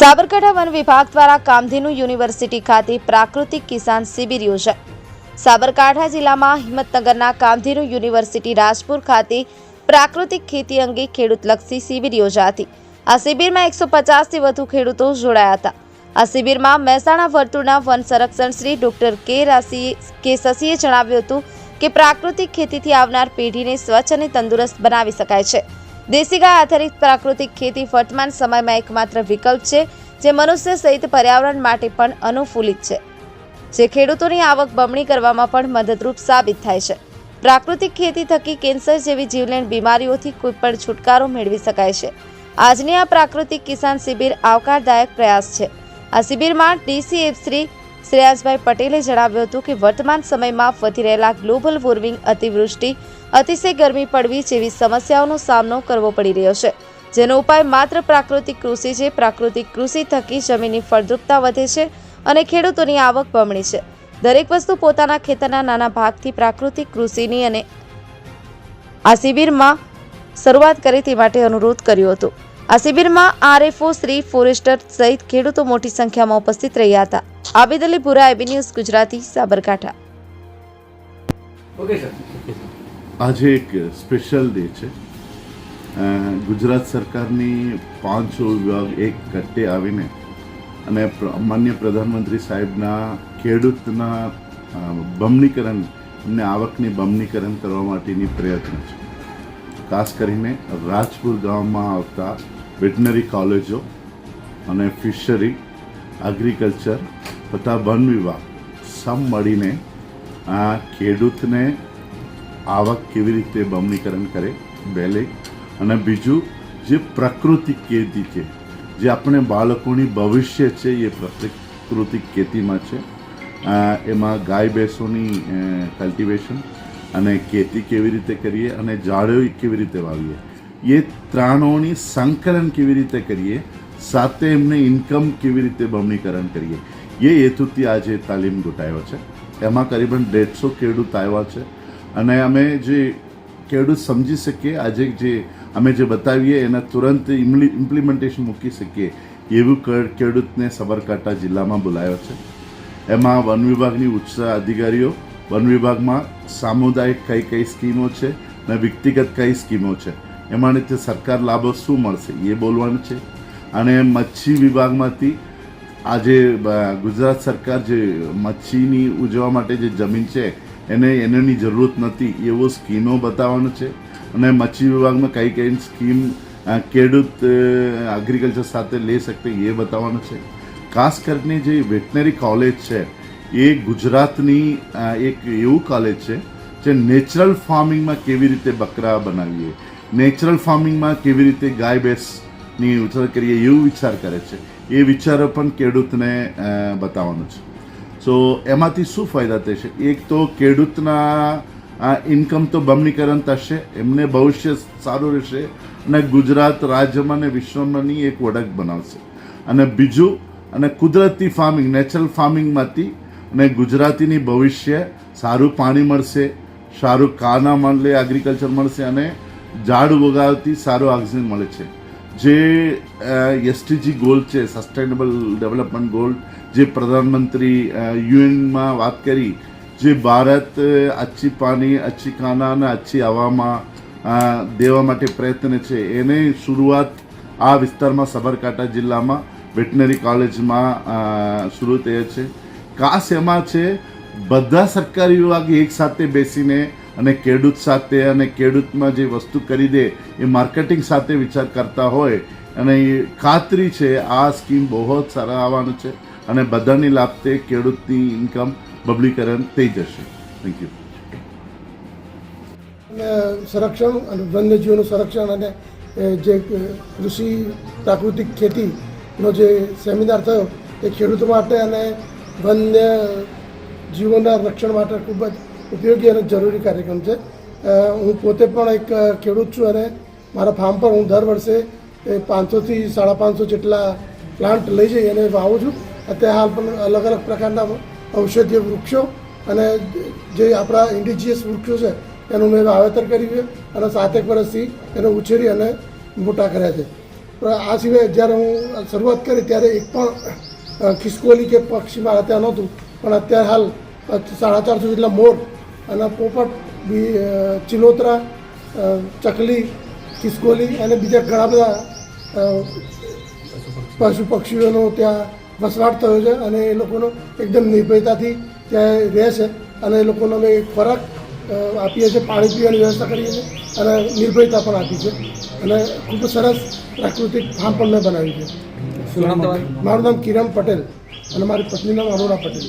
Sabarkantha one વિભાગ દ્વારા Kamdhenu university ખાતે પ્રાકૃતિક કિસાન શિબિર યોજાઈ સાબરકાંઠા જિલ્લામાં હિંમતનગરના કામધેનુ યુનિવર્સિટી રાજપુર ખાતે પ્રાકૃતિક ખેતી અંગે ખેડૂતલક્ષી શિબિર યોજાતી. આ શિબિરમાં એકસો પચાસથી વધુ ખેડૂતો જોડાયા હતા. આ શિબિરમાં મહેસાણા વર્તુળના વન સંરક્ષણ શ્રી ડોક્ટર કે રાશીએ કે શશીએ જણાવ્યું હતું કે પ્રાકૃતિક ખેતીથી આવનાર પેઢીને સ્વચ્છ અને તંદુરસ્ત બનાવી શકાય છે. દેશી ગાય આધારિત પ્રાકૃતિક ખેતી વર્તમાન સમયમાં એકમાત્ર વિકલ્પ છે જે મનુષ્ય સહિત પર્યાવરણ માટે પણ અનુકૂલિત છે. જે ખેડૂતોની આવક બમણી કરવામાં પણ મદદરૂપ સાબિત થાય છે. પ્રાકૃતિક ખેતી થકી કેન્સર જેવી જીવલેણ બીમારીઓથી કોઈ પણ છુટકારો મેળવી શકાય છે. આજની આ પ્રાકૃતિક કિસાન શિબિર આવકારદાયક પ્રયાસ છે. આ શિબિરમાં ડીસીએફ શ્રી શ્રેયાસભાઈ પટેલે જણાવ્યું હતું કે વર્તમાન સમયમાં વધી રહેલા ગ્લોબલ વોર્મિંગ અતિવૃષ્ટિ અતિશય ગરમી પડવી જેવી સમસ્યાઓનો સામનો કરવો પડી રહ્યો છે. જેનો ઉપાય માત્ર પ્રાકૃતિક કૃષિ છે. પ્રાકૃતિક કૃષિ થકી જમીનની ફળદ્રુપતા વધે છે અને ખેડૂતોની આવક બમણી છે. દરેક વસ્તુ પોતાના ખેતરના નાના ભાગથી પ્રાકૃતિક કૃષિની અને આ શિબિરમાં શરૂઆત કરી તે માટે અનુરોધ કર્યો હતો. આ શિબિરમાં આરએફઓ શ્રી ફોરેસ્ટર સહિત ખેડૂતો મોટી સંખ્યામાં ઉપસ્થિત રહ્યા હતા. Abed Ali Bhura A B news Gujarati Sabarkantha. આજે એક સ્પેશિયલ ડે છે. ગુજરાત સરકારની પાંચસો વિભાગ એક કટ્ટે આવીને અને માન્ય પ્રધાનમંત્રી સાહેબના ખેડૂતના બમણીકરણ એમને આવકની બમણીકરણ કરવા માટેની પ્રયત્ન છે. ખાસ કરીને રાજપુર ગામમાં આવતા વેટનરી કોલેજો અને ફિશરી એગ્રીકલ્ચર તથા વન વિભાગ સમ મળીને આ ખેડૂતને આવક કેવી રીતે બમણીકરણ કરે પહેલે અને બીજું જે પ્રાકૃતિક ખેતી છે, જે આપણે બાળકોની ભવિષ્ય છે એ પ્રાકૃતિક ખેતીમાં છે. એમાં ગાય ભેંસોની કલ્ટિવેશન અને ખેતી કેવી રીતે કરીએ અને જાળવી કેવી રીતે વાવીએ. એ ત્રાણોની સંકલન કેવી રીતે કરીએ, સાથે એમને ઇન્કમ કેવી રીતે બમણીકરણ કરીએ, એ હેતુથી આજે તાલીમ ગોઠાયો છે. એમાં કરીબન દેઢસો ખેડૂત આવ્યા છે. અને અમે જે ખેડૂત સમજી શકીએ, આજે જે અમે જે બતાવીએ એના તુરંત ઇમ્પ્લિમેન્ટેશન મૂકી શકીએ. એવું ખેડૂતને સાબરકાંઠા જિલ્લામાં બોલાયો છે. એમાં વન વિભાગની ઉચ્ચ અધિકારીઓ, વન વિભાગમાં સામુદાયિક કઈ કઈ સ્કીમો છે અને વ્યક્તિગત કઈ સ્કીમો છે. એમાં તે સરકાર લાભો શું મળશે એ બોલવાનું છે. અને મચ્છી વિભાગમાંથી આજે ગુજરાત સરકાર જે મચ્છીની ઉજવવા માટે જે જમીન છે એને એની જરૂરત નથી એવો સ્કીમો બતાવવાનું છે. અને મચ્છી વિભાગમાં કઈ કઈ સ્કીમ ખેડૂત એગ્રીકલ્ચર સાથે લઈ શકતે એ બતાવવાનું છે. ખાસ કરીને જે વેટનરી કોલેજ છે, એ ગુજરાતની એક એવું કોલેજ છે, જે નેચરલ ફાર્મિંગમાં કેવી રીતે બકરા બનાવીએ નેચરલ ફાર્મિંગમાં કેવી રીતે ગાય ભેંસની ઉછેર કરીએ એવું વિચાર કરે છે. એ વિચારો પણ ખેડૂતને બતાવવાનું છે. સો એમાંથી શું ફાયદા થશે? એક તો ખેડૂતના ઇન્કમ તો બમણીકરણ થશે એમને ભવિષ્ય સારું રહેશે અને ગુજરાત રાજ્યમાં અને વિશ્વમાંની એક ઓળખ બનાવશે. અને બીજું, અને કુદરતી ફાર્મિંગ નેચરલ ફાર્મિંગમાંથી અને ગુજરાતીની ભવિષ્ય સારું પાણી મળશે, સારું કાના મળે એગ્રીકલ્ચર મળશે અને ઝાડ ઉગાવતી સારું ઓક્સિજન મળે છે. જે એસટીજી ગોલ છે સસ્ટેનેબલ ડેવલપમેન્ટ ગોલ જે પ્રધાનમંત્રી યુએનમાં વાત કરી જે ભારત અચ્છી પાણી, અચ્છી ખાના અને અચ્છી હવામાં દેવા માટે પ્રયત્ન છે. એને શરૂઆત આ વિસ્તારમાં સાબરકાંઠા જિલ્લામાં વેટનરી કોલેજમાં શરૂ થયા છે. ખાસ એમાં છે, બધા સરકારી વિભાગ એક સાથે બેસીને અને ખેડૂત સાથે અને ખેડૂતમાં જે વસ્તુ કરી દે એ માર્કેટિંગ સાથે વિચાર કરતા હોય. અને એ ખાતરી છે, આ સ્કીમ બહુ જ સારા આવવાનું છે અને બધાની લાભતે ખેડૂતની ઇન્કમ બબલીકરણ થઈ જશે. થેન્ક યુ સંરક્ષણ અને વન્યજીવોનું સંરક્ષણ અને જે કૃષિ પ્રાકૃતિક ખેતીનો જે સેમિનાર થયો, એ ખેડૂતો માટે અને વન્ય જીવોના રક્ષણ માટે ખૂબ જ ઉપયોગી અને જરૂરી કાર્યક્રમ છે. હું પોતે પણ એક ખેડૂત છું અને મારા ફાર્મ પર હું દર વર્ષે પાંચસોથી સાડા પાંચસો જેટલા પ્લાન્ટ લઈ જઈ અને વાવું છું. અત્યારે હાલ પણ અલગ અલગ પ્રકારના ઔષધીય વૃક્ષો અને જે આપણા ઇન્ડિજિયસ વૃક્ષો છે, એનું મેં વાવેતર કર્યું છે અને સાતેક વર્ષથી એને ઉછેરી અને મોટા કર્યા છે. આ સિવાય જ્યારે હું શરૂઆત કરી ત્યારે એક પણ ખિસકોલી કે પક્ષી મારા ત્યાં નહોતું. પણ અત્યારે હાલ સાડા ચારસો જેટલા મોર અને પોપટ, બી ચિલોતરા ચકલી, ખિસકોલી અને બીજા ઘણા બધા પશુ પક્ષીઓનો ત્યાં વસવાટ થયો છે અને એ લોકોનો એકદમ નિર્ભયતાથી ત્યાં રહે છે અને એ લોકોનો અમે ખોરાક આપીએ છીએ પાણી પીવાની વ્યવસ્થા કરીએ છીએ અને નિર્ભયતા પણ આપી છે. અને ખૂબ સરસ પ્રાકૃતિક ફાર્મ પણ મેં બનાવ્યું છે. મારું નામ કિરણ પટેલ અને મારી પત્નીનું નામ અરોરા પટેલ.